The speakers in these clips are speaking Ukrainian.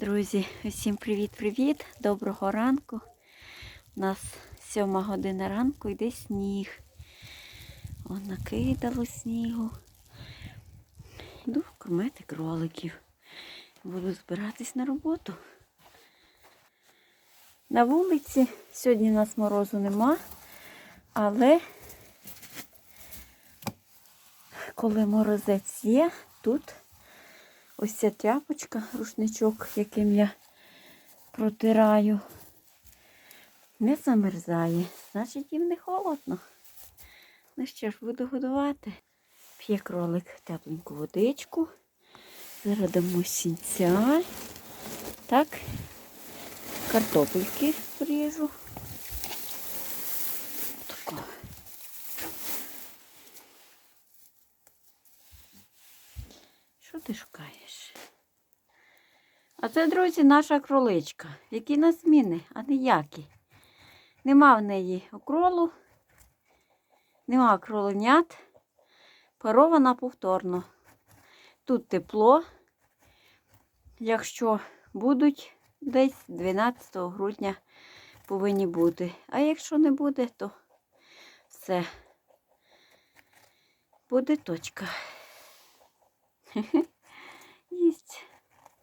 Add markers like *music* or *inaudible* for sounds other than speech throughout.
Друзі, усім привіт-привіт! Доброго ранку. У нас сьома година ранку йде сніг. О, накидало снігу. Йду кормити кроликів. Буду збиратись на роботу. На вулиці сьогодні у нас морозу нема, але коли морозець є, тут ось ця тряпочка, рушничок, яким я протираю, не замерзає. Значить, їм не холодно. Ну що ж, буду годувати. П'є кролик тепленьку водичку. Зараз дамо сінця. Так, картопельки ріжу. Тако. Що ти шукаєш? А це, друзі, наша кроличка. Які на зміни, а ніякі. Нема в неї окролу, нема кроленят. Парована повторно. Тут тепло. Якщо будуть десь 12 грудня повинні бути. А якщо не буде, то все. Буде точка. *laughs* Їсть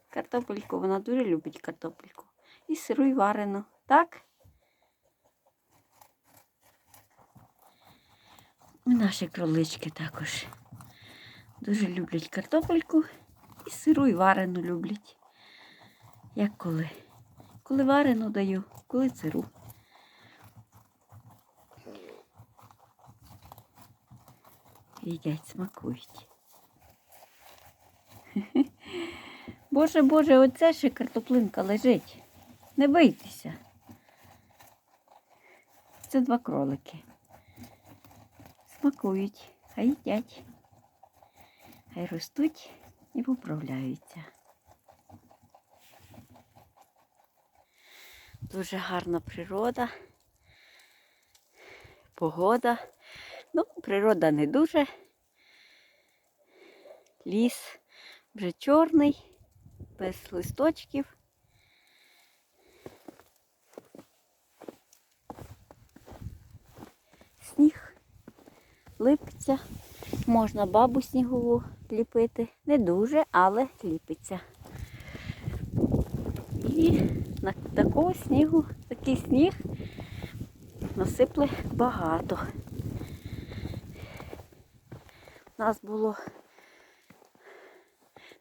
картопельку, вона дуже любить картопельку. І сиру, і варену. Так? І наші кролички також дуже люблять картопельку і сиру, і варену люблять. Як коли? Коли варену даю, коли сиру. Їдять, смакують. *laughs* Боже, Боже, оце ще картоплинка лежить. Не бийтеся. Це два кролики. Смакують, а їдять. Хай ростуть і поправляються. Дуже гарна природа, погода. Ну, природа не дуже. Ліс вже чорний, без листочків. Сніг липиться. Можна бабу снігову ліпити. Не дуже, але ліпиться. І на такого снігу, такий сніг насипли багато. У нас було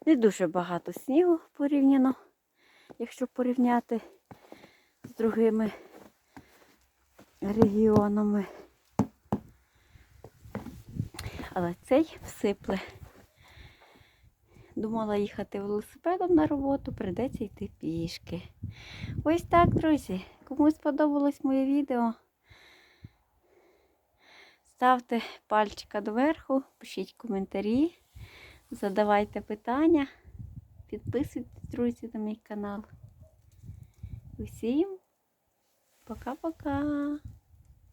не дуже багато снігу порівняно, якщо порівняти з другими регіонами. Але цей всипле. Думала їхати велосипедом на роботу, прийдеться йти пішки. Ось так, друзі. Кому сподобалось моє відео, ставте пальчика доверху, пишіть коментарі, задавайте питання, підписуйтесь, друзі, на мій канал. Усім пока-пока!